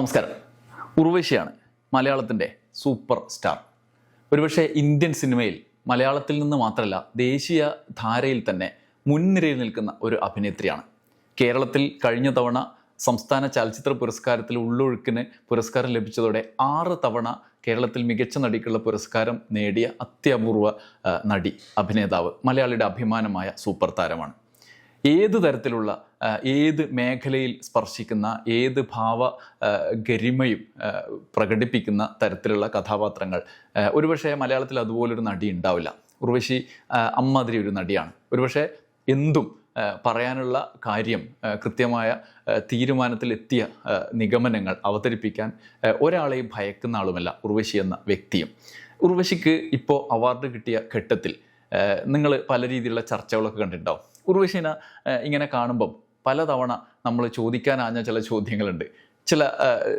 നമസ്കാരം. ഉർവശിയാണ് മലയാളത്തിന്റെ super star. ഒരുപക്ഷെ ഇന്ത്യൻ സിനിമയിൽ മലയാളത്തിൽ നിന്ന് മാത്രമല്ല ദേശീയ ധാരയിൽ തന്നെ മുൻനിരയിൽ നിൽക്കുന്ന ഒരു അഭിനേത്രിയാണ്. കേരളത്തിൽ കഴിഞ്ഞ തവണ സംസ്ഥാന ചലച്ചിത്ര പുരസ്കാരത്തിൽ ഉള്ളൊഴുക്കിന് പുരസ്കാരം ലഭിച്ചതോടെ ആറ് തവണ കേരളത്തിൽ മികച്ച നടിക്കുള്ള പുരസ്കാരം നേടിയ അത്യപൂർവ നടി അഭിനേതാവ് മലയാളിയുടെ അഭിമാനമായ സൂപ്പർ താരമാണ്. ഏത് തരത്തിലുള്ള ഏത് മേഖലയിൽ സ്പർശിക്കുന്ന ഏത് ഭാവ ഗരിമയും പ്രകടിപ്പിക്കുന്ന തരത്തിലുള്ള കഥാപാത്രങ്ങൾ. ഒരുപക്ഷെ മലയാളത്തിൽ അതുപോലൊരു നടി ഉണ്ടാവില്ല. ഉർവശി അമ്മാതിരി ഒരു നടിയാണ്. ഒരുപക്ഷെ എന്തും പറയാനുള്ള കാര്യം കൃത്യമായ തീരുമാനത്തിലെത്തിയ നിഗമനങ്ങൾ അവതരിപ്പിക്കാൻ ഒരാളെയും ഭയക്കുന്ന ആളുമല്ല ഉർവശി എന്ന വ്യക്തിയും. ഉർവശിക്ക് ഇപ്പോൾ അവാർഡ് കിട്ടിയ ഘട്ടത്തിൽ നിങ്ങൾ പല രീതിയിലുള്ള ചർച്ചകളൊക്കെ കണ്ടിട്ടുണ്ടാവും. ഉർവശീന ഇങ്ങനെ കാണുമ്പം പലതവണ നമ്മൾ ചോദിക്കാനാഞ്ഞ ചില ചോദ്യങ്ങളുണ്ട്. ചില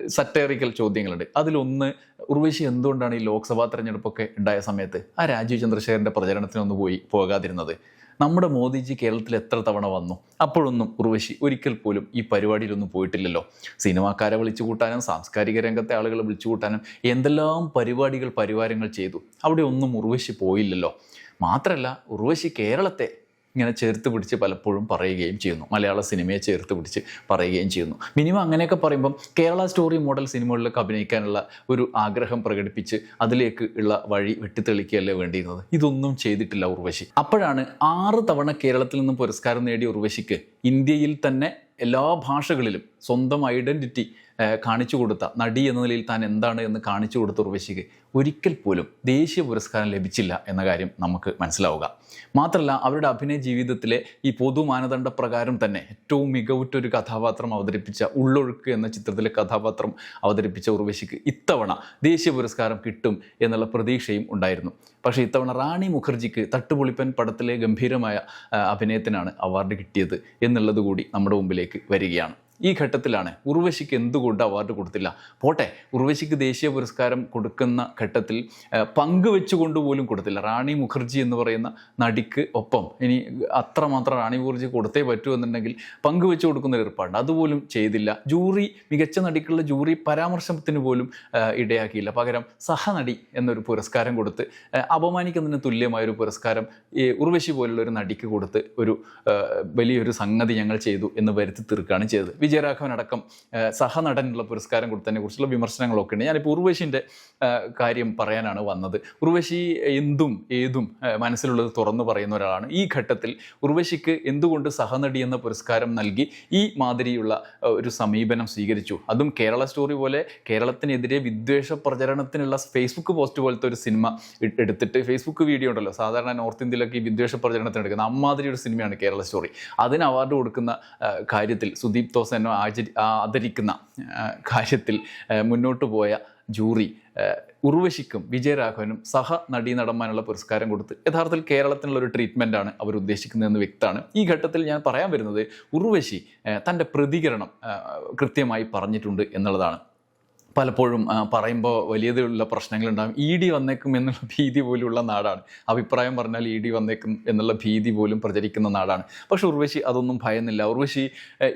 സറ്റേറിക്കൽ ചോദ്യങ്ങളുണ്ട്. അതിലൊന്ന് ഉർവശി എന്തുകൊണ്ടാണ് ഈ ലോക്സഭാ തെരഞ്ഞെടുപ്പൊക്കെ ഉണ്ടായ സമയത്ത് ആ രാജീവ് ചന്ദ്രശേഖരന്റെ പ്രചരണത്തിനൊന്ന് പോയി പോകാതിരുന്നത്? നമ്മുടെ മോദിജി കേരളത്തിൽ എത്ര തവണ വന്നു? അപ്പോഴൊന്നും ഉർവശി ഒരിക്കൽ പോലും ഈ പരിപാടിയിലൊന്നും പോയിട്ടില്ലല്ലോ. സിനിമാക്കാരെ വിളിച്ചു കൂട്ടാനും സാംസ്കാരിക രംഗത്തെ ആളുകളെ വിളിച്ചു കൂട്ടാനും എന്തെല്ലാം പരിപാടികൾ പരിവാരങ്ങൾ ചെയ്തു. അവിടെ ഒന്നും ഉർവശി പോയില്ലല്ലോ. മാത്രമല്ല ഉർവശി കേരളത്തെ ഇങ്ങനെ ചേർത്ത് പിടിച്ച് പലപ്പോഴും പറയുകയും ചെയ്യുന്നു. മലയാള സിനിമയെ ചേർത്ത് പിടിച്ച് പറയുകയും ചെയ്യുന്നു. മിനിമം അങ്ങനെയൊക്കെ പറയുമ്പം കേരള സ്റ്റോറി മോഡൽ സിനിമകളിലൊക്കെ അഭിനയിക്കാനുള്ള ഒരു ആഗ്രഹം പ്രകടിപ്പിച്ച് അതിലേക്ക് ഉള്ള വഴി വെട്ടിത്തെളിക്കുകയല്ലേ വേണ്ടിയിരുന്നത്? ഇതൊന്നും ചെയ്തിട്ടില്ല ഉർവശി. അപ്പോഴാണ് ആറ് തവണ കേരളത്തിൽ നിന്നും പുരസ്കാരം നേടിയ ഉർവശിക്ക് ഇന്ത്യയിൽ തന്നെ എല്ലാ ഭാഷകളിലും സ്വന്തം ഐഡന്റിറ്റി കാണിച്ചു കൊടുത്ത നടി എന്ന നിലയിൽ താൻ എന്താണ് എന്ന് കാണിച്ചു കൊടുത്ത ഉർവശിക്ക് ഒരിക്കൽ പോലും ദേശീയ പുരസ്കാരം ലഭിച്ചില്ല എന്ന കാര്യം നമുക്ക് മനസ്സിലാവുക. മാത്രമല്ല അവരുടെ അഭിനയ ജീവിതത്തിലെ ഈ പൊതു മാനദണ്ഡ പ്രകാരം തന്നെ ഏറ്റവും മികവുറ്റൊരു കഥാപാത്രം അവതരിപ്പിച്ച ഉള്ളൊഴുക്ക് എന്ന ചിത്രത്തിലെ കഥാപാത്രം അവതരിപ്പിച്ച ഉർവശിക്ക് ഇത്തവണ ദേശീയ പുരസ്കാരം കിട്ടും എന്നുള്ള പ്രതീക്ഷയും ഉണ്ടായിരുന്നു. പക്ഷേ ഇത്തവണ റാണി മുഖർജിക്ക് തട്ടുപൊളിപ്പൻ പടത്തിലെ ഗംഭീരമായ അഭിനയത്തിനാണ് അവാർഡ് കിട്ടിയത് എന്നുള്ളത് കൂടി നമ്മുടെ മുമ്പിലേക്ക് വരികയാണ്. ഈ ഘട്ടത്തിലാണ് ഉർവശിക്ക് എന്തുകൊണ്ട് അവാർഡ് കൊടുത്തില്ല. പോട്ടെ ഉർവശിക്ക് ദേശീയ പുരസ്കാരം കൊടുക്കുന്ന ഘട്ടത്തിൽ പങ്കുവെച്ചുകൊണ്ട് പോലും കൊടുത്തില്ല. റാണി മുഖർജി എന്ന് പറയുന്ന നടിക്ക് ഒപ്പം ഇനി അത്രമാത്രം റാണി മുഖർജി കൊടുത്തേ പറ്റൂ എന്നുണ്ടെങ്കിൽ പങ്കുവെച്ച് കൊടുക്കുന്ന ഒരു ഏർപ്പാടുണ്ട് അതുപോലും ചെയ്തില്ല. ജൂറി മികച്ച നടിക്കുള്ള ജൂറി പരാമർശത്തിന് പോലും ഇടയാക്കിയില്ല. പകരം സഹനടി എന്നൊരു പുരസ്കാരം കൊടുത്ത് അപമാനിക്കുന്നതിന് തുല്യമായൊരു പുരസ്കാരം ഈ ഉർവശി പോലുള്ള ഒരു നടിക്ക് കൊടുത്ത് ഒരു വലിയൊരു സംഗതി ഞങ്ങൾ ചെയ്തു എന്ന് വരുത്തി തീർക്കുകയാണ് ചെയ്തത്. വിജയരാഘവൻ അടക്കം സഹനടനുള്ള പുരസ്കാരം കൊടുത്തതിനെ കുറിച്ചുള്ള വിമർശനങ്ങളൊക്കെ ഉണ്ട്. ഞാനിപ്പോൾ ഉർവശിന്റെ കാര്യം പറയാനാണ് വന്നത്. ഉർവശി എന്തും ഏതും മനസ്സിലുള്ളത് തുറന്നു പറയുന്ന ഒരാളാണ്. ഈ ഘട്ടത്തിൽ ഉർവശിക്ക് എന്തുകൊണ്ട് സഹനടി എന്ന പുരസ്കാരം നൽകി ഈ മാതിരിയുള്ള ഒരു സമീപനം സ്വീകരിച്ചു? അതും കേരള സ്റ്റോറി പോലെ കേരളത്തിനെതിരെ വിദ്വേഷ പ്രചരണത്തിനുള്ള ഫേസ്ബുക്ക് പോസ്റ്റ് പോലത്തെ ഒരു സിനിമ എടുത്തിട്ട് ഫേസ്ബുക്ക് വീഡിയോ ഉണ്ടല്ലോ. സാധാരണ നോർത്ത് ഇന്ത്യയിലൊക്കെ ഈ വിദ്വേഷ പ്രചരണത്തിന് എടുക്കുന്ന അമ്മാതിരി ഒരു സിനിമയാണ് കേരള സ്റ്റോറി. അതിന് അവാർഡ് കൊടുക്കുന്ന കാര്യത്തിൽ സുദീപ് തോസനോ ആചരി ആദരിക്കുന്ന കാര്യത്തിൽ മുന്നോട്ട് പോയ ജൂറി ഉർവശിക്കും വിജയരാഘവനും സഹ നടീ നടന്മാനുള്ള പുരസ്കാരം കൊടുത്ത് യഥാർത്ഥത്തിൽ കേരളത്തിനുള്ള ഒരു ട്രീറ്റ്മെന്റ് ആണ് അവർ ഉദ്ദേശിക്കുന്നതെന്ന് വ്യക്തമാണ് ഈ ഘട്ടത്തിൽ ഞാൻ പറയാൻ വരുന്നത് ഉർവശി തന്റെ പ്രതികരണം കൃത്യമായി പറഞ്ഞിട്ടുണ്ട് എന്നുള്ളതാണ്. പലപ്പോഴും പറയുമ്പോൾ വലിയതിലുള്ള പ്രശ്നങ്ങളുണ്ടാകും. ഇ ഡി വന്നേക്കും എന്നുള്ള ഭീതി പോലുള്ള നാടാണ്. അഭിപ്രായം പറഞ്ഞാൽ ഇ ഡി വന്നേക്കും എന്നുള്ള ഭീതി പോലും പ്രചരിക്കുന്ന നാടാണ്. പക്ഷെ ഉർവശി അതൊന്നും ഭയന്നില്ല. ഉർവശി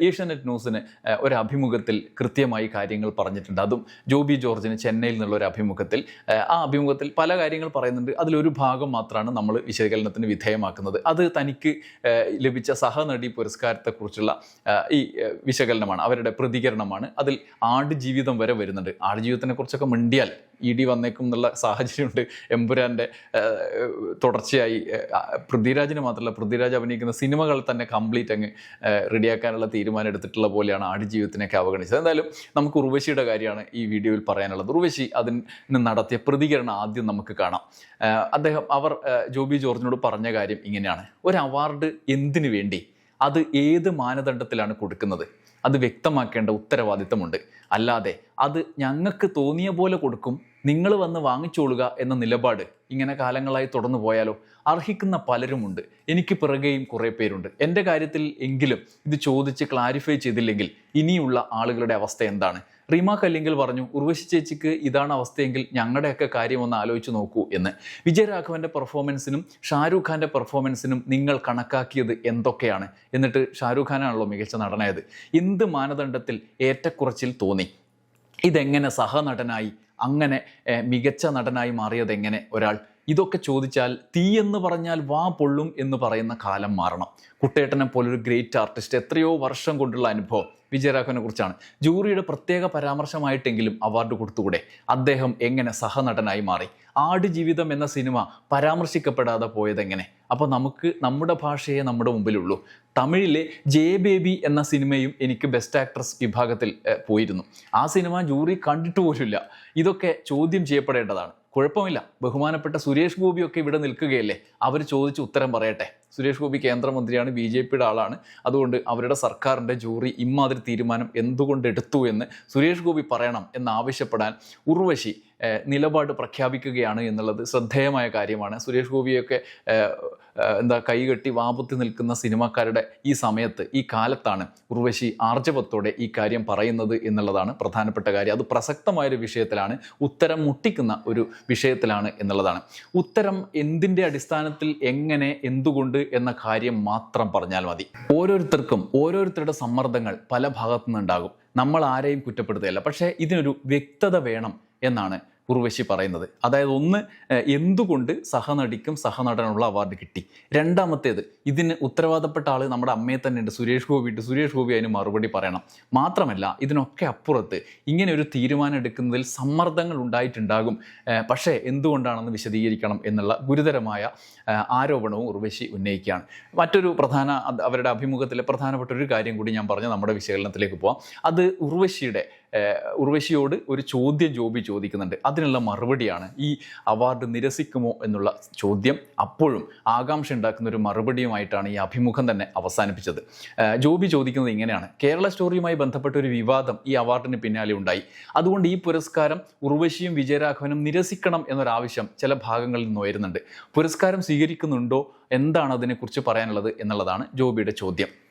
ഏഷ്യാനെറ്റ് ന്യൂസിന് ഒരു അഭിമുഖത്തിൽ കൃത്യമായി കാര്യങ്ങൾ പറഞ്ഞിട്ടുണ്ട്. അതും ജോബി ജോർജിന് ചെന്നൈയിൽ നിന്നുള്ള ഒരു അഭിമുഖത്തിൽ ആ അഭിമുഖത്തിൽ പല കാര്യങ്ങൾ പറയുന്നുണ്ട്. അതിലൊരു ഭാഗം മാത്രമാണ് നമ്മൾ വിശകലനത്തിന് വിധേയമാക്കുന്നത്. അത് തനിക്ക് ലഭിച്ച സഹനടി പുരസ്കാരത്തെക്കുറിച്ചുള്ള ഈ വിശകലനമാണ്. അവരുടെ പ്രതികരണമാണ്. അതിൽ ആടുജീവിതം വരെ വരുന്നുണ്ട്. ആടുജീവിതത്തിനെ കുറിച്ചൊക്കെ മിണ്ടിയാൽ ഇ ഡി വന്നേക്കും എന്നുള്ള സാഹചര്യമുണ്ട്. എമ്പുരാന്റെ തുടർച്ചയായി പൃഥ്വിരാജിന് മാത്രമല്ല പൃഥ്വിരാജ് അഭിനയിക്കുന്ന സിനിമകൾ തന്നെ കംപ്ലീറ്റ് അങ്ങ് റെഡിയാക്കാനുള്ള തീരുമാനം എടുത്തിട്ടുള്ള പോലെയാണ് ആടുജീവിതത്തിനൊക്കെ അവഗണിച്ചത്. എന്തായാലും നമുക്ക് ഉർവശിയുടെ കാര്യമാണ് ഈ വീഡിയോയിൽ പറയാനുള്ളത്. ഉർവശി അതിന് നടത്തിയ പ്രതികരണം ആദ്യം നമുക്ക് കാണാം. അദ്ദേഹം അവർ ജോബി ജോർജിനോട് പറഞ്ഞ കാര്യം ഇങ്ങനെയാണ്. ഒരു അവാർഡ് എന്തിനു വേണ്ടി? അത് ഏത് മാനദണ്ഡത്തിലാണ് കൊടുക്കുന്നത്? അത് വ്യക്തമാക്കേണ്ട ഉത്തരവാദിത്തമുണ്ട്. അല്ലാതെ അത് ഞങ്ങൾക്ക് തോന്നിയ പോലെ കൊടുക്കും നിങ്ങൾ വന്ന് വാങ്ങിച്ചോളുക എന്ന നിലപാട് ഇങ്ങനെ കാലങ്ങളായി തുടർന്നു പോയാലോ? അർഹിക്കുന്ന പലരുമുണ്ട്. എനിക്ക് പിറകെയും കുറേ പേരുണ്ട്. എന്റെ കാര്യത്തിൽ എങ്കിലും ഇത് ചോദിച്ച് ക്ലാരിഫൈ ചെയ്തില്ലെങ്കിൽ ഇനിയുള്ള ആളുകളുടെ അവസ്ഥ എന്താണ്? റീമ കല്ലിങ്കിൽ പറഞ്ഞു ഉർവശി ചേച്ചിക്ക് ഇതാണ് അവസ്ഥയെങ്കിൽ ഞങ്ങളുടെയൊക്കെ കാര്യം ഒന്ന് ആലോചിച്ച് നോക്കൂ എന്ന്. വിജയരാഘവന്റെ പെർഫോമൻസിനും ഷാരൂഖ് ഖാന്റെ പെർഫോമൻസിനും നിങ്ങൾ കണക്കാക്കിയത് എന്തൊക്കെയാണ്? എന്നിട്ട് ഷാരൂഖ് ഖാനാണല്ലോ മികച്ച നടനായത്. എന്ത് മാനദണ്ഡത്തിൽ ഏറ്റക്കുറച്ചിൽ തോന്നി? ഇതെങ്ങനെ സഹനടനായി അങ്ങനെ മികച്ച നടനായി മാറിയതെങ്ങനെ ഒരാൾ? ഇതൊക്കെ ചോദിച്ചാൽ തീ എന്ന് പറഞ്ഞാൽ വാ പൊള്ളും എന്ന് പറയുന്ന കാലം മാറണം. കുട്ടേട്ടനെ പോലൊരു ഗ്രേറ്റ് ആർട്ടിസ്റ്റ് എത്രയോ വർഷം കൊണ്ടുള്ള അനുഭവം വിജയരാഘവനെ കുറിച്ചാണ്. ജൂറിയുടെ പ്രത്യേക പരാമർശമായിട്ടെങ്കിലും അവാർഡ് കൊടുത്തുകൂടെ? അദ്ദേഹം എങ്ങനെ സഹനടനായി മാറി? ആടുജീവിതം എന്ന സിനിമ പരാമർശിക്കപ്പെടാതെ പോയതെങ്ങനെ? അപ്പോൾ നമുക്ക് നമ്മുടെ ഭാഷയെ നമ്മുടെ മുമ്പിലുള്ളൂ. തമിഴിലെ ജെ ബേബി എന്ന സിനിമയും എനിക്ക് ബെസ്റ്റ് ആക്ട്രസ് വിഭാഗത്തിൽ പോയിരുന്നു. ആ സിനിമ ജൂറി കണ്ടിട്ട് പോലുമില്ല. ഇതൊക്കെ ചോദ്യം ചെയ്യപ്പെടേണ്ടതാണ്. കുഴപ്പമില്ല. ബഹുമാനപ്പെട്ട സുരേഷ് ഗോപിയൊക്കെ ഇവിടെ നിൽക്കുകയല്ലേ? അവർ ചോദിച്ച് ഉത്തരം പറയട്ടെ. സുരേഷ് ഗോപി കേന്ദ്രമന്ത്രിയാണ് ബി ജെ പിയുടെ ആളാണ്. അതുകൊണ്ട് അവരുടെ സർക്കാരിന്റെ ജൂറി ഇമാതിരി തീരുമാനം എന്തുകൊണ്ട് എടുത്തു എന്ന് സുരേഷ് ഗോപി പറയണം എന്നാവശ്യപ്പെടാൻ ഉർവശി നിലപാട് പ്രഖ്യാപിക്കുകയാണ് എന്നുള്ളത് ശ്രദ്ധേയമായ കാര്യമാണ്. സുരേഷ് ഗോപിയൊക്കെ എന്താ കൈകെട്ടി വാപത്തി നിൽക്കുന്ന സിനിമാക്കാരുടെ ഈ സമയത്ത് ഈ കാലത്താണ് ഉർവശി ആർജവത്തോടെ ഈ കാര്യം പറയുന്നത് എന്നുള്ളതാണ് പ്രധാനപ്പെട്ട കാര്യം. അത് പ്രസക്തമായൊരു വിഷയത്തിലാണ് ഉത്തരം മുട്ടിക്കുന്ന ഒരു വിഷയത്തിലാണ് എന്നുള്ളതാണ്. ഉത്തരം എന്തിന്റെ അടിസ്ഥാനത്തിൽ എങ്ങനെ എന്തുകൊണ്ട് എന്ന കാര്യം മാത്രം പറഞ്ഞാൽ മതി. ഓരോരുത്തർക്കും ഓരോരുത്തരുടെ സമ്മർദ്ദങ്ങൾ പല ഭാഗത്തു നിന്നുണ്ടാകും നമ്മൾ ആരെയും കുറ്റപ്പെടുത്തുകയല്ല. പക്ഷേ ഇതിനൊരു വ്യക്തത വേണം എന്നാണ് ഉർവശി പറയുന്നത്. അതായത് ഒന്ന് എന്തുകൊണ്ട് സഹനടിക്കും സഹനടനുള്ള അവാർഡ് കിട്ടി? രണ്ടാമത്തേത് ഇതിന് ഉത്തരവാദപ്പെട്ട ആൾ നമ്മുടെ അമ്മയെ തന്നെ ഉണ്ട് സുരേഷ് ഗോപി ഉണ്ട്. സുരേഷ് ഗോപി അതിന് മറുപടി പറയണം. മാത്രമല്ല ഇതിനൊക്കെ അപ്പുറത്ത് ഇങ്ങനെ ഒരു തീരുമാനം എടുക്കുന്നതിൽ സമ്മർദ്ദങ്ങൾ ഉണ്ടായിട്ടുണ്ടാകും. പക്ഷേ എന്തുകൊണ്ടാണെന്ന് വിശദീകരിക്കണം എന്നുള്ള ഗുരുതരമായ ആരോപണവും ഉർവശി ഉന്നയിക്കുകയാണ്. മറ്റൊരു പ്രധാന അവരുടെ അഭിമുഖത്തിലെ പ്രധാനപ്പെട്ട ഒരു കാര്യം കൂടി ഞാൻ പറഞ്ഞു നമ്മുടെ വിശകലനത്തിലേക്ക് പോവാം. അത് ഉർവശിയുടെ ഉർവശിയോട് ഒരു ചോദ്യം ജോബി ചോദിക്കുന്നുണ്ട്. അതിനുള്ള മറുപടിയാണ് ഈ അവാർഡ് നിരസിക്കുമോ എന്നുള്ള ചോദ്യം അപ്പോഴും ആകാംക്ഷ ഉണ്ടാക്കുന്ന ഒരു മറുപടിയുമായിട്ടാണ് ഈ അഭിമുഖം തന്നെ അവസാനിപ്പിച്ചത്. ജോബി ചോദിക്കുന്നത് ഇങ്ങനെയാണ്. കേരള സ്റ്റോറിയുമായി ബന്ധപ്പെട്ട ഒരു വിവാദം ഈ അവാർഡിന് പിന്നാലെ ഉണ്ടായി. അതുകൊണ്ട് ഈ പുരസ്കാരം ഉർവശിയും വിജയരാഘവനും നിരസിക്കണം എന്നൊരാവശ്യം ചില ഭാഗങ്ങളിൽ നിന്ന് ഉയരുന്നുണ്ട്. പുരസ്കാരം സ്വീകരിക്കുന്നുണ്ടോ? എന്താണ് അതിനെക്കുറിച്ച് പറയാനുള്ളത് എന്നുള്ളതാണ് ജോബിയുടെ ചോദ്യം.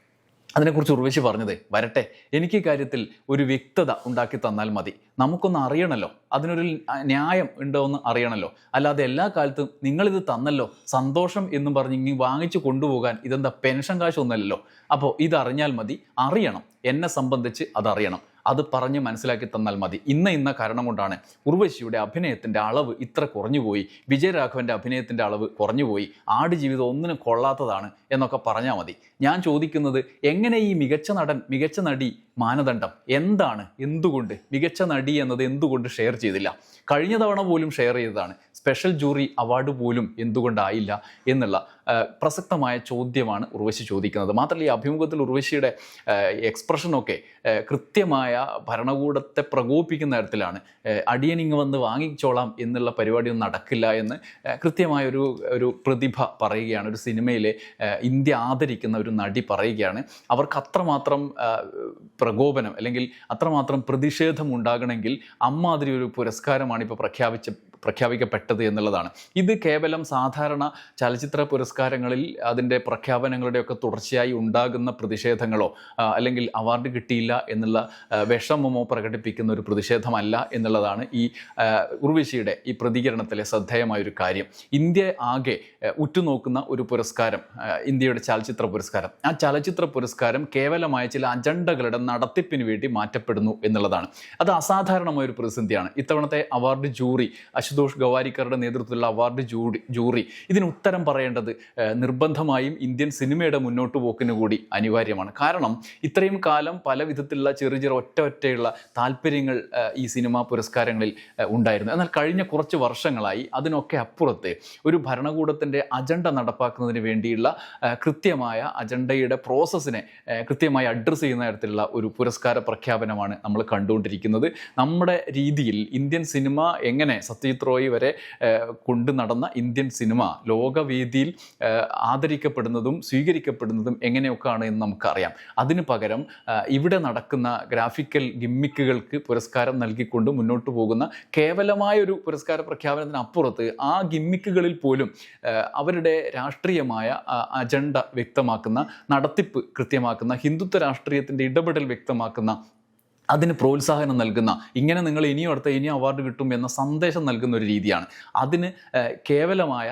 അതിനെക്കുറിച്ച് ഉർവശി പറഞ്ഞത് വരട്ടെ. എനിക്ക് കാര്യത്തിൽ ഒരു വ്യക്തത ഉണ്ടാക്കി തന്നാൽ മതി. നമുക്കൊന്ന് അറിയണല്ലോ. അതിനൊരു ന്യായം ഉണ്ടോ എന്ന് അറിയണമല്ലോ അല്ലാതെ എല്ലാ കാലത്തും നിങ്ങളിത് തന്നല്ലോ. സന്തോഷം എന്നും പറഞ്ഞ് ഇങ്ങനെ വാങ്ങിച്ചു കൊണ്ടുപോകാൻ ഇതെന്താ പെൻഷൻ കാശൊന്നുമല്ലല്ലോ. അപ്പോൾ ഇതറിഞ്ഞാൽ മതി. അറിയണം. എന്നെ സംബന്ധിച്ച് അതറിയണം. അത് പറഞ്ഞ് മനസ്സിലാക്കി തന്നാൽ മതി. ഇന്ന ഇന്ന കാരണം കൊണ്ടാണ് ഉർവശിയുടെ അഭിനയത്തിന്റെ അളവ് ഇത്ര കുറഞ്ഞുപോയി വിജയരാഘവന്റെ അഭിനയത്തിന്റെ അളവ് കുറഞ്ഞുപോയി ആടുജീവിതം ഒന്നിനും കൊള്ളാത്തതാണ് എന്നൊക്കെ പറഞ്ഞാൽ മതി. ഞാൻ ചോദിക്കുന്നത് എങ്ങനെ ഈ മികച്ച നടൻ മികച്ച നടി മാനദണ്ഡം എന്താണ്? എന്തുകൊണ്ട്? മികച്ച നടി എന്നത് എന്തുകൊണ്ട് ഷെയർ ചെയ്തില്ല? കഴിഞ്ഞ തവണ പോലും ഷെയർ ചെയ്തതാണ്. സ്പെഷ്യൽ ജൂറി അവാർഡ് പോലും എന്തുകൊണ്ടായില്ല എന്നുള്ള പ്രസക്തമായ ചോദ്യമാണ് ഉർവശി ചോദിക്കുന്നത്. മാത്രമല്ല ഈ അഭിമുഖത്തിൽ ഉർവശിയുടെ എക്സ്പ്രഷനൊക്കെ കൃത്യമായ ഭരണകൂടത്തെ പ്രകോപിപ്പിക്കുന്ന തരത്തിലാണ് അടിയനിങ് വന്ന് വാങ്ങിച്ചോളാം എന്നുള്ള പരിപാടിയൊന്നും നടക്കില്ല എന്ന് കൃത്യമായൊരു ഒരു പ്രതിഭ പറയുകയാണ്. ഒരു സിനിമയിലെ ഇന്ത്യ ആദരിക്കുന്ന ഒരു നടി പറയുകയാണ്. അവർക്ക് അത്രമാത്രം പ്രകോപനം അല്ലെങ്കിൽ അത്രമാത്രം പ്രതിഷേധം ഉണ്ടാകണമെങ്കിൽ അമ്മാതിരി ഒരു പുരസ്കാരമാണ് ഇപ്പോൾ പ്രഖ്യാപിച്ച പ്രഖ്യാപിക്കപ്പെട്ടത് എന്നുള്ളതാണ്. ഇത് കേവലം സാധാരണ ചലച്ചിത്ര പുരസ്കാരങ്ങളിൽ അതിന്റെ പ്രഖ്യാപനങ്ങളുടെയൊക്കെ തുടർച്ചയായി ഉണ്ടാകുന്ന പ്രതിഷേധങ്ങളോ അല്ലെങ്കിൽ അവാർഡ് കിട്ടിയില്ല എന്നുള്ള വിഷമമോ പ്രകടിപ്പിക്കുന്ന ഒരു പ്രതിഷേധമല്ല എന്നുള്ളതാണ് ഈ ഉർവിശിയുടെ ഈ പ്രതികരണത്തിലെ ശ്രദ്ധേയമായ ഒരു കാര്യം. ഇന്ത്യ ആകെ ഉറ്റുനോക്കുന്ന ഒരു പുരസ്കാരം ഇന്ത്യയുടെ ചലച്ചിത്ര പുരസ്കാരം. ആ ചലച്ചിത്ര പുരസ്കാരം കേവലമായ ചില അജണ്ടകളുടെ നടത്തിപ്പിന് വേണ്ടി മാറ്റപ്പെടുന്നു എന്നുള്ളതാണ്. അത് അസാധാരണമായ ഒരു പ്രതിസന്ധിയാണ്. ഇത്തവണത്തെ അവാർഡ് ജൂറി അശുതോഷ് ഗവാരിക്കറുടെ നേതൃത്വത്തിലുള്ള അവാർഡ് ജൂറി ജൂറി ഇതിന് ഉത്തരം പറയേണ്ടത് നിർബന്ധമായും ഇന്ത്യൻ സിനിമയുടെ മുന്നോട്ട് പോക്കിന് കൂടി അനിവാര്യമാണ്. കാരണം ഇത്രയും കാലം പല വിധത്തിലുള്ള ചെറിയ ചെറിയ ഒറ്റ ഒറ്റയുള്ള താല്പര്യങ്ങൾ ഈ സിനിമാ പുരസ്കാരങ്ങളിൽ ഉണ്ടായിരുന്നു. എന്നാൽ കഴിഞ്ഞ കുറച്ച് വർഷങ്ങളായി അതിനൊക്കെ അപ്പുറത്ത് ഒരു ഭരണകൂടത്തിന്റെ അജണ്ട നടപ്പാക്കുന്നതിന് വേണ്ടിയുള്ള കൃത്യമായ അജണ്ടയുടെ പ്രോസസ്സിനെ കൃത്യമായി അഡ്രസ്സ് ചെയ്യുന്ന തരത്തിലുള്ള ഒരു പുരസ്കാര പ്രഖ്യാപനമാണ് നമ്മൾ കണ്ടുകൊണ്ടിരിക്കുന്നത്. നമ്മുടെ രീതിയിൽ ഇന്ത്യൻ സിനിമ എങ്ങനെ സത്യജിത് റോയ് വരെ കൊണ്ടു നടന്ന ഇന്ത്യൻ സിനിമ ലോകവേദിയിൽ ആദരിക്കപ്പെടുന്നതും സ്വീകരിക്കപ്പെടുന്നതും എങ്ങനെയൊക്കെയാണ് എന്ന് നമുക്കറിയാം. അതിന് പകരം ഇവിടെ നടക്കുന്ന ഗ്രാഫിക്കൽ ഗിമ്മിക്കുകൾക്ക് പുരസ്കാരം നൽകിക്കൊണ്ട് മുന്നോട്ട് പോകുന്ന കേവലമായ ഒരു പുരസ്കാര പ്രഖ്യാപനത്തിന് അപ്പുറത്ത് ആ ഗിമ്മിക്കുകളിൽ പോലും അവരുടെ രാഷ്ട്രീയമായ അജണ്ട വ്യക്തമാക്കുന്ന നടത്തിപ്പ് കൃത്യമാക്കുന്ന ഹിന്ദുത്വ രാഷ്ട്രീയത്തിന്റെ ഇടപെടൽ വ്യക്തമാക്കുന്ന അതിന് പ്രോത്സാഹനം നൽകുന്ന ഇങ്ങനെ നിങ്ങൾ ഇനിയും അടുത്ത ഇനിയും അവാർഡ് കിട്ടും എന്ന സന്ദേശം നൽകുന്ന ഒരു രീതിയാണ്. അതിന് കേവലമായ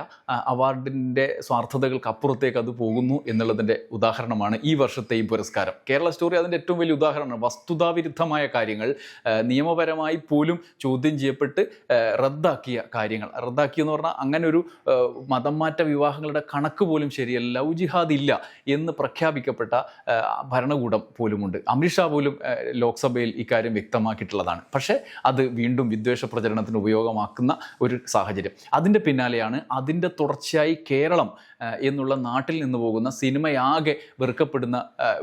അവാർഡിന്റെ സ്വാർത്ഥതകൾക്ക് അപ്പുറത്തേക്ക് അത് പോകുന്നു എന്നുള്ളതിന്റെ ഉദാഹരണമാണ് ഈ വർഷത്തെ പുരസ്കാരം. കേരള സ്റ്റോറി അതിന്റെ ഏറ്റവും വലിയ ഉദാഹരണമാണ്. വസ്തുതാവിരുദ്ധമായ കാര്യങ്ങൾ നിയമപരമായി പോലും ചോദ്യം ചെയ്യപ്പെട്ട് റദ്ദാക്കിയ കാര്യങ്ങൾ. റദ്ദാക്കിയെന്ന് പറഞ്ഞാൽ അങ്ങനെ ഒരു മതം മാറ്റ വിവാഹങ്ങളുടെ കണക്ക് പോലും ശരിയല്ല ലവ് ജിഹാദ് ഇല്ല എന്ന് പ്രഖ്യാപിക്കപ്പെട്ട ഭരണകൂടം പോലുമുണ്ട്. അമിത്ഷാ പോലും ഏഹ്, ലോക്സഭയിൽ ഇക്കാര്യം വ്യക്തമാക്കിയിട്ടുള്ളതാണ്. പക്ഷേ അത് വീണ്ടും വിദ്വേഷ പ്രചരണത്തിന് ഉപയോഗമാക്കുന്ന ഒരു സാഹചര്യം. അതിന്റെ പിന്നാലെയാണ് അതിന്റെ തുടർച്ചയായി കേരളം എന്നുള്ള നാട്ടിൽ നിന്ന് പോകുന്ന സിനിമയാകെ വെറുക്കപ്പെടുന്ന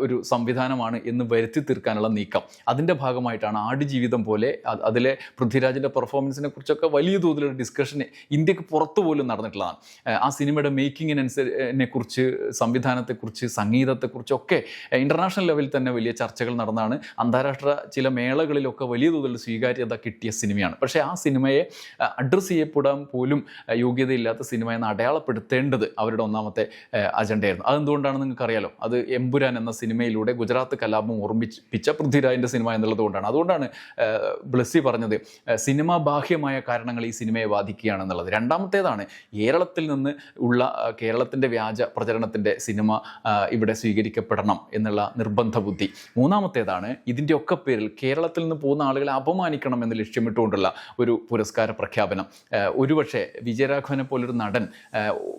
ഒരു സംവിധാനമാണ് എന്ന് വരുത്തി തീർക്കാനുള്ള നീക്കം. അതിന്റെ ഭാഗമായിട്ടാണ് ആടുജീവിതം പോലെ അതിലെ പൃഥ്വിരാജിന്റെ പെർഫോമൻസിനെ കുറിച്ചൊക്കെ വലിയ തോതിലുള്ള ഡിസ്കഷൻ ഇന്ത്യയ്ക്ക് പുറത്തു പോലും നടന്നിട്ടുള്ളതാണ്. ആ സിനിമയുടെ മേക്കിങ്ങിനനുസരിനെ കുറിച്ച് സംവിധാനത്തെക്കുറിച്ച് സംഗീതത്തെക്കുറിച്ചൊക്കെ ഇന്റർനാഷണൽ ലെവലിൽ തന്നെ വലിയ ചർച്ചകൾ നടന്നാണ് അന്താരാഷ്ട്ര ചില മേളകളിലൊക്കെ വലിയ തോതിൽ സ്വീകാര്യത കിട്ടിയ സിനിമയാണ്. പക്ഷേ ആ സിനിമയെ അഡ്രസ്സ് ചെയ്യപ്പെടാൻ പോലും യോഗ്യതയില്ലാത്ത സിനിമ എന്ന് അടയാളപ്പെടുത്തേണ്ടത് അവരുടെ ഒന്നാമത്തെ അജണ്ടയായിരുന്നു. അതെന്തുകൊണ്ടാണെന്ന് നിങ്ങൾക്ക് അറിയാലോ അത് എമ്പുരാൻ എന്ന സിനിമയിലൂടെ ഗുജറാത്ത് കലാപം ഓർമ്മിപ്പിച്ച പൃഥ്വിരാജിന്റെ സിനിമ എന്നുള്ളതുകൊണ്ടാണ് അതുകൊണ്ടാണ് ബ്ലസ്സി പറഞ്ഞത് സിനിമാ ബാഹ്യമായ കാരണങ്ങൾ ഈ സിനിമയെ ബാധിക്കുകയാണെന്നുള്ളത്. രണ്ടാമത്തേതാണ് കേരളത്തിൽ നിന്ന് ഉള്ള കേരളത്തിന്റെ വ്യാജ പ്രചരണത്തിന്റെ സിനിമ ഇവിടെ സ്വീകരിക്കപ്പെടണം എന്നുള്ള നിർബന്ധ ബുദ്ധി മൂന്നാമത്തേതാണ് ഇതിന്റെയൊക്കെ പേരിൽ കേരളത്തിൽ നിന്ന് പോകുന്ന ആളുകളെ അപമാനിക്കണം എന്ന് ലക്ഷ്യമിട്ടുകൊണ്ടുള്ള ഒരു പുരസ്കാര പ്രഖ്യാപനം. ഒരുപക്ഷെ വിജയരാഘവനെ പോലൊരു നടൻ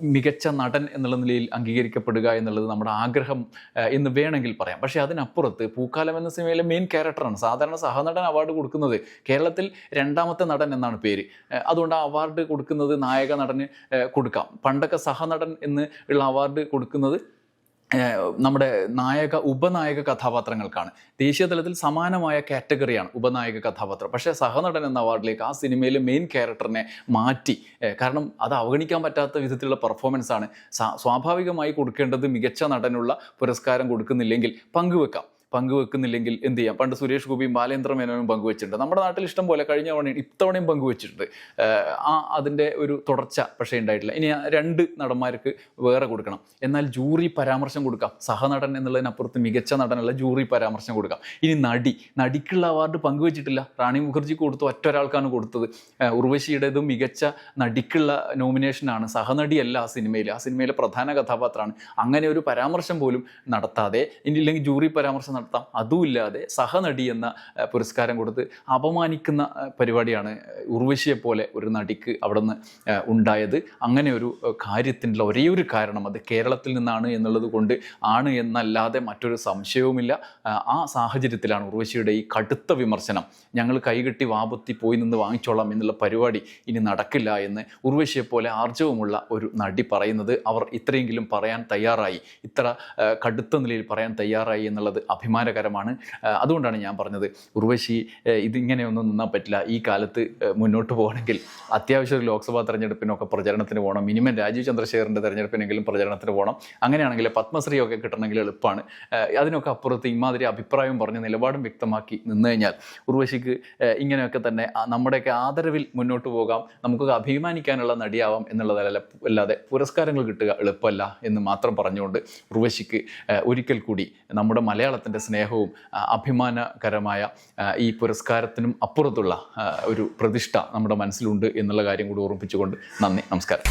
മികച്ച നടൻ എന്നുള്ള നിലയിൽ അംഗീകരിക്കപ്പെടുക എന്നുള്ളത് നമ്മുടെ ആഗ്രഹം എന്ന് വേണമെങ്കിൽ പറയാം. പക്ഷേ അതിനപ്പുറത്ത് പൂക്കാലം എന്ന സിനിമയിലെ മെയിൻ ക്യാരക്ടറാണ് സാധാരണ സഹനടൻ അവാർഡ് കൊടുക്കുന്നത് കേരളത്തിൽ രണ്ടാമത്തെ നടൻ എന്നാണ് പേര്. അതുകൊണ്ട് ആ അവാർഡ് കൊടുക്കുന്നത് നായക നടന് കൊടുക്കാം. പണ്ടൊക്കെ സഹനടൻ എന്ന് ഉള്ള അവാർഡ് കൊടുക്കുന്നത് നമ്മുടെ നായക ഉപനായക കഥാപാത്രങ്ങൾക്കാണ്. ദേശീയ തലത്തിൽ സമാനമായ കാറ്റഗറിയാണ് ഉപനായക കഥാപാത്രം. പക്ഷേ സഹനടൻ എന്ന അവാർഡിലേക്ക് ആ സിനിമയിലെ മെയിൻ ക്യാരക്ടറിനെ മാറ്റി. കാരണം അത് അവഗണിക്കാൻ പറ്റാത്ത വിധത്തിലുള്ള പെർഫോമൻസ് ആണ്. സ്വാഭാവികമായി കൊടുക്കേണ്ടത് മികച്ച നടനുള്ള പുരസ്കാരം കൊടുക്കുന്നില്ലെങ്കിൽ പങ്കുവെക്കാം. പങ്കുവെക്കുന്നില്ലെങ്കിൽ എന്ത് ചെയ്യാം? പണ്ട് സുരേഷ് ഗോപി ബാലേന്ദ്ര മേനോനും പങ്കുവെച്ചിട്ടുണ്ട്. നമ്മുടെ നാട്ടിൽ ഇഷ്ടം പോലെ കഴിഞ്ഞ തവണയും ഇത്തവണയും പങ്കുവെച്ചിട്ടുണ്ട്. ആ അതിന്റെ ഒരു തുടർച്ച പക്ഷേ ഉണ്ടായിട്ടില്ല. ഇനി രണ്ട് നടന്മാർക്ക് വേറെ കൊടുക്കണം. എന്നാൽ ജൂറി പരാമർശം കൊടുക്കാം. സഹനടൻ എന്നുള്ളതിനപ്പുറത്ത് മികച്ച നടനുള്ള ജൂറി പരാമർശം കൊടുക്കാം. ഇനി നടി. നടിക്കുള്ള അവാർഡ് പങ്കുവെച്ചിട്ടില്ല. റാണി മുഖർജി കൊടുത്തു ഒറ്റ ഒരാൾക്കാണ് കൊടുത്തത് ഉർവശിയുടേതും മികച്ച നടിക്കുള്ള നോമിനേഷനാണ്. സഹനടിയല്ല ആ സിനിമയിൽ ആ സിനിമയിലെ പ്രധാന കഥാപാത്രമാണ്. അങ്ങനെ ഒരു പരാമർശം പോലും നടത്താതെ ഇനി ഇല്ലെങ്കിൽ ജൂറി പരാമർശം നടത്താം. അതുമില്ലാതെ സഹനടി എന്ന പുരസ്കാരം കൊടുത്ത് അപമാനിക്കുന്ന പരിപാടിയാണ് ഉർവശിയെ പോലെ ഒരു നടിക്ക് അവിടെ നിന്ന് ഉണ്ടായത്. അങ്ങനെ ഒരു കാര്യത്തിന്റെ ഒരേ ഒരു കാരണം അത് കേരളത്തിൽ നിന്നാണ് എന്നുള്ളത് കൊണ്ട് ആണ് എന്നല്ലാതെ മറ്റൊരു സംശയവുമില്ല. ആ സാഹചര്യത്തിലാണ് ഉർവശിയുടെ ഈ കടുത്ത വിമർശനം. ഞങ്ങൾ കൈകെട്ടി വാപത്തി പോയി നിന്ന് വാങ്ങിച്ചോളാം എന്നുള്ള പരിപാടി ഇനി നടക്കില്ല എന്ന് ഉർവശിയെ പോലെ ആർജവമുള്ള ഒരു നടി പറയുന്നത് അവർ ഇത്രയെങ്കിലും പറയാൻ തയ്യാറായി. ഇത്ര കടുത്ത നിലയിൽ പറയാൻ തയ്യാറായി എന്നുള്ളത് അഭിമാനകരമാണ്. അതുകൊണ്ടാണ് ഞാൻ പറഞ്ഞത് ഉർവശി ഇതിങ്ങനെയൊന്നും നിന്നാൽ പറ്റില്ല. ഈ കാലത്ത് മുന്നോട്ട് പോകണമെങ്കിൽ അത്യാവശ്യം ഒരു ലോക്സഭാ തെരഞ്ഞെടുപ്പിനൊക്കെ പ്രചരണത്തിന് പോകണം. മിനിമം രാജീവ് ചന്ദ്രശേഖറിന്റെ തെരഞ്ഞെടുപ്പിനെങ്കിലും പ്രചരണത്തിന് പോകണം. അങ്ങനെയാണെങ്കിൽ പത്മശ്രീയൊക്കെ കിട്ടണമെങ്കിൽ എളുപ്പമാണ്. അതിനൊക്കെ അപ്പുറത്ത് ഇമാതിരി അഭിപ്രായം പറഞ്ഞ് നിലപാടും വ്യക്തമാക്കി നിന്നു കഴിഞ്ഞാൽ ഉർവശിക്ക് ഇങ്ങനെയൊക്കെ തന്നെ നമ്മുടെയൊക്കെ ആദരവിൽ മുന്നോട്ട് പോകാം. നമുക്കൊക്കെ അഭിമാനിക്കാനുള്ള നടിയാവാം എന്നുള്ളതല്ല അല്ലാതെ പുരസ്കാരങ്ങൾ കിട്ടുക എളുപ്പമല്ല എന്ന് മാത്രം പറഞ്ഞുകൊണ്ട് ഉർവശിക്ക് ഒരിക്കൽ കൂടി നമ്മുടെ മലയാളത്തിന്റെ സ്നേഹവും അഭിമാനകരമായ ഈ പുരസ്കാരത്തിനും അപ്പുറത്തുള്ള ഒരു പ്രതിഷ്ഠ നമ്മുടെ മനസ്സിലുണ്ട് എന്നുള്ള കാര്യം കൂടി ഓർമ്മിപ്പിച്ചുകൊണ്ട് നന്ദി നമസ്കാരം.